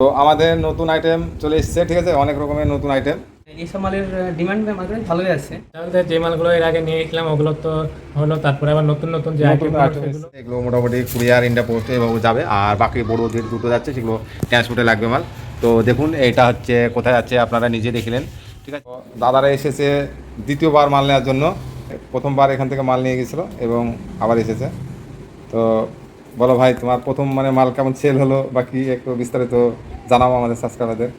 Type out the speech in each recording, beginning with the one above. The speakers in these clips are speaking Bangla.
তো আমাদের নতুন আইটেম চলে এসেছে ঠিক আছে? অনেক রকমের নতুন আইটেম এইসব মালের ডিমান্ড মার্কেট ভালোই আছে। তাহলে যে মালগুলো এর আগে নিয়ে গেছিলাম ওগুলো তো হলো তারপরে আবার নতুন নতুন যে আইটেম এগুলো মোটামুটি কুরিয়ার ইন্ডিয়া পোস্টে এভাবে যাবে আর বাকি বড় যে দুটো যাচ্ছে সেগুলো ট্রান্সপোর্টে লাগবে মাল। তো দেখুন এটা হচ্ছে কোথায় যাচ্ছে আপনারা নিজে দেখলেন ঠিক আছে? দাদারা এসেছে দ্বিতীয়বার মাল নেওয়ার জন্য। প্রথমবার এখান থেকে মাল নিয়ে গেছিল এবং আবার এসেছে। তো বলো ভাই, তোমার প্রথম মানে মাল কেমন সেল হলো? বা কি একটু বিস্তারিত জানাব আমাদের সাবস্ক্রাইবারদের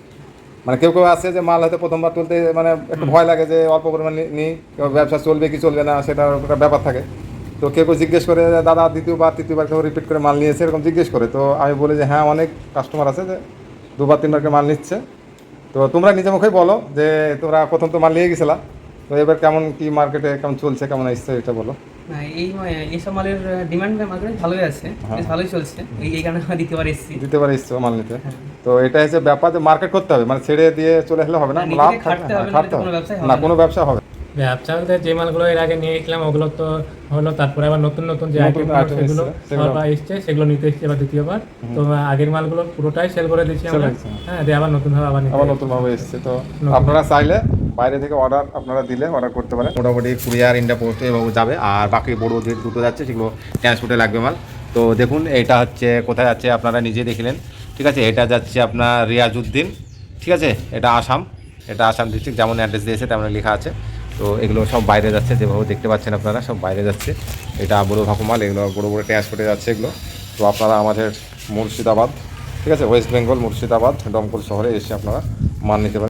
মানে কেউ কেউ আছে যে মাল হয়তো প্রথমবার তুলতে মানে একটু ভয় লাগে যে অল্প পরিমাণে নিই কেউ ব্যবসা চলবে কি চলবে না, সেটার একটা ব্যাপার থাকে। তো কেউ কেউ জিজ্ঞেস করে, দাদা, দ্বিতীয়বার, তৃতীয়বার কেউ রিপিট করে মাল নিয়েছে? এরকম জিজ্ঞেস করে। তো আমি বলি যে হ্যাঁ অনেক কাস্টমার আছে যে দুবার, তিনবার করে মাল নিচ্ছে। তো তোমরা নিজে মুখেই বলো যে তোমরা প্রথম তো মাল নিয়ে গেছিলা। তো এবার কেমন, কি মার্কেটে কেমন চলছে, কেমন আসছে, এটা বলো। এই এইসব মালের ডিমান্ড মার্কেট ভালোই আছে। ভালোই চলছে। এই এই কারণে দ্বিতীয়বার এসেছি। দ্বিতীয়বার এসছো মাল নিতে। তো এটা হচ্ছে ব্যাপার যে মার্কেট করতে হবে মানে ছেড়ে দিয়ে চলে আসলে হবে না না, লাভ খাটতে হবে, খাটতে নাহলে তো কোনো হবে। ব্যবসাই হবে না। না। কোনো ব্যবসা হবে ব্যবসা বলতে যে মালগুলো এর আগে নিয়ে গেছিলাম ওগুলো তো হলো তারপরে আবার নতুন নতুন যে নতুন এসছে, সেগুলো- সব এসছে সেগুলো নিতে এসছে এবার দ্বিতীয়বার। তো আগের মালগুলো পুরোটাই সেল করে দিচ্ছি আমরা। হ্যাঁ দিয়ে আবার নতুন ভাবে আবার নিতে আবার এসছি। নতুনভাবে এসছে। তো আপনারা চাইলে বাইরে থেকে অর্ডার আপনারা দিলে অর্ডার করতে পারেন। মোটামুটি কুরিয়ার ইন্ডিয়া পোস্টে যাবে, আর বাকি বড় দুটো যাচ্ছে সেগুলো ট্রান্সপোর্টে লাগবে মাল। তো দেখুন, এটা হচ্ছে, কোথায় যাচ্ছে আপনারা নিজে দেখলেন। ঠিক আছে, এটা যাচ্ছে আপনার রিয়াজউদ্দিন। ঠিক আছে, এটা আসাম। এটা আসাম ডিস্ট্রিক্ট যেমন অ্যাড্রেস দিয়েছে তেমন লেখা আছে। তো এগুলো সব বাইরে যাচ্ছে যেভাবে দেখতে পাচ্ছেন আপনারা, সব বাইরে যাচ্ছে। এটা বড় ভাকুমাল এগুলো বড় বড় ট্রান্সপোর্টে যাচ্ছে এগুলো। তো আপনারা আমাদের মুর্শিদাবাদ, ঠিক আছে, ওয়েস্ট বেঙ্গল মুর্শিদাবাদ, দমকল শহরে এসে আপনারা মাল নিতে পারেন।